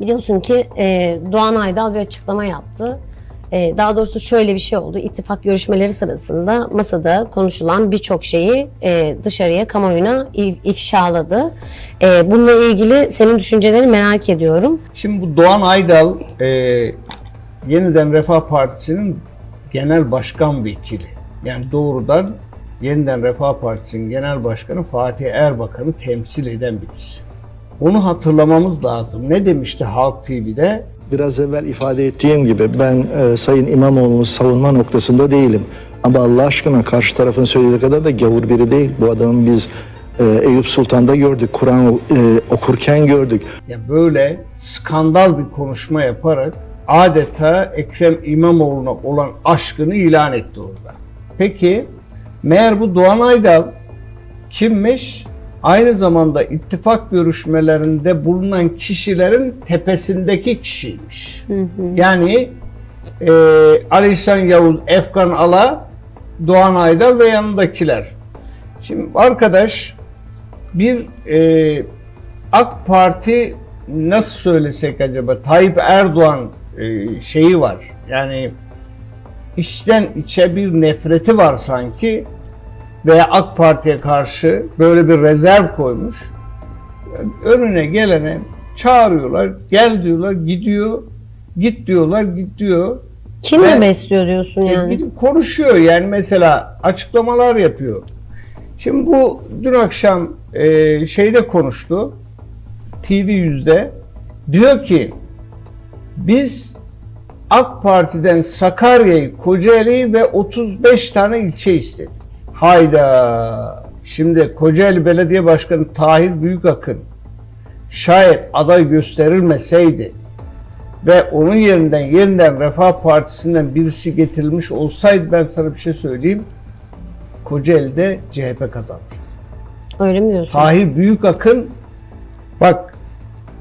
Biliyorsun ki e, Doğan Aydal bir açıklama yaptı. E, daha doğrusu şöyle bir şey oldu. İttifak görüşmeleri sırasında masada konuşulan birçok şeyi e, dışarıya, kamuoyuna if- ifşaladı. E, bununla ilgili senin düşüncelerini merak ediyorum. Şimdi bu Doğan Aydal e, yeniden Refah Partisi'nin genel başkan vekili. Yani doğrudan yeniden Refah Partisi'nin genel başkanı Fatih Erbakan'ı temsil eden birisi. Onu hatırlamamız lazım. Ne demişti Halk TV'de? Biraz evvel ifade ettiğim gibi ben e, Sayın İmamoğlu'nu savunma noktasında değilim. Ama Allah aşkına karşı tarafın söylediği kadar da gavur biri değil. Bu adamı biz e, Eyüp Sultan'da gördük, Kur'an e, okurken gördük. Ya böyle skandal bir konuşma yaparak adeta Ekrem İmamoğlu'na olan aşkını ilan etti orada. Peki meğer bu Doğan Aydal kimmiş? Aynı zamanda ittifak görüşmelerinde bulunan kişilerin tepesindeki kişiymiş. Yani e, Ali İhsan Yavuz, Efkan Ala, Doğan Aydal ve yanındakiler. Şimdi arkadaş bir e, AK Parti nasıl söylesek acaba Tayyip Erdoğan e, şeyi var. Yani içten içe bir nefreti var sanki veya AK Parti'ye karşı böyle bir rezerv koymuş. Önüne gelene çağırıyorlar, gel diyorlar, gidiyor, git diyorlar, git diyor. Kim Ve- mi besliyor diyorsun E, yani? Gidip konuşuyor yani mesela açıklamalar yapıyor. Şimdi bu dün akşam e, şeyde konuştu. TV yüzde diyor ki biz AK Parti'den Sakarya'yı, Kocaeli'yi ve 35 tane ilçe istedik. Hayda. Şimdi Kocaeli Belediye Başkanı Tahir Büyükakın şayet aday gösterilmeseydi ve onun yerinden yeniden Refah Partisi'nden birisi getirilmiş olsaydı ben sana bir şey söyleyeyim. Kocaeli'de CHP kazanmıştı. Öyle mi diyorsun? Tahir Büyükakın bak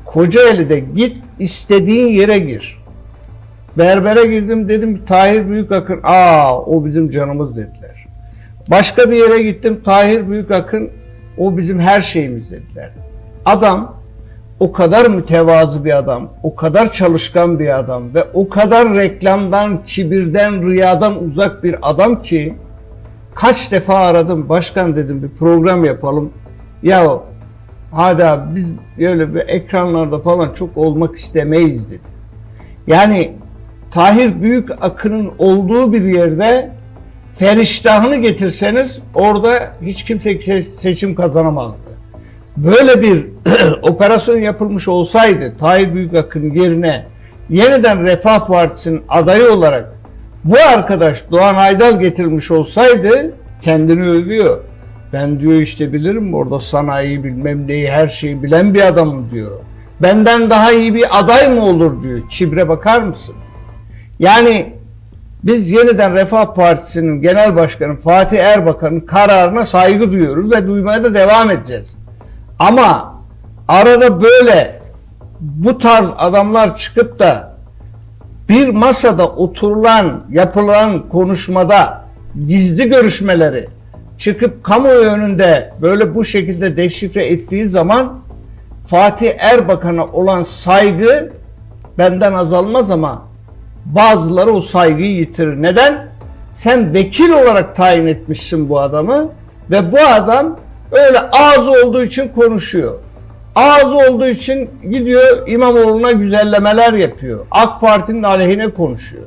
Kocaeli'de git istediğin yere gir. Berbere girdim dedim Tahir Büyükakın aa o bizim canımız dediler. Başka bir yere gittim Tahir Büyükakın o bizim her şeyimiz dediler. Adam o kadar mütevazı bir adam, o kadar çalışkan bir adam ve o kadar reklamdan, kibirden, riyadan uzak bir adam ki kaç defa aradım başkan dedim bir program yapalım. Ya hadi abi biz böyle bir ekranlarda falan çok olmak istemeyiz dedi. Yani Tahir Büyük Akın'ın olduğu bir yerde feriştahını getirseniz orada hiç kimse se- seçim kazanamazdı. Böyle bir operasyon yapılmış olsaydı Tahir Büyükakın yerine yeniden Refah Partisi'nin adayı olarak bu arkadaş Doğan Aydal getirilmiş olsaydı kendini övüyor. Ben diyor işte bilirim orada sanayi bilmem neyi her şeyi bilen bir adamım diyor. Benden daha iyi bir aday mı olur diyor. Çibre bakar mısın? Yani biz yeniden Refah Partisi'nin genel başkanı Fatih Erbakan'ın kararına saygı duyuyoruz ve duymaya da devam edeceğiz. Ama arada böyle bu tarz adamlar çıkıp da bir masada oturulan, yapılan konuşmada gizli görüşmeleri çıkıp kamuoyu önünde böyle bu şekilde deşifre ettiği zaman Fatih Erbakan'a olan saygı benden azalmaz ama bazıları o saygıyı yitirir. Neden? Sen vekil olarak tayin etmişsin bu adamı ve bu adam öyle ağzı olduğu için konuşuyor. Ağzı olduğu için gidiyor İmamoğlu'na güzellemeler yapıyor. AK Parti'nin aleyhine konuşuyor.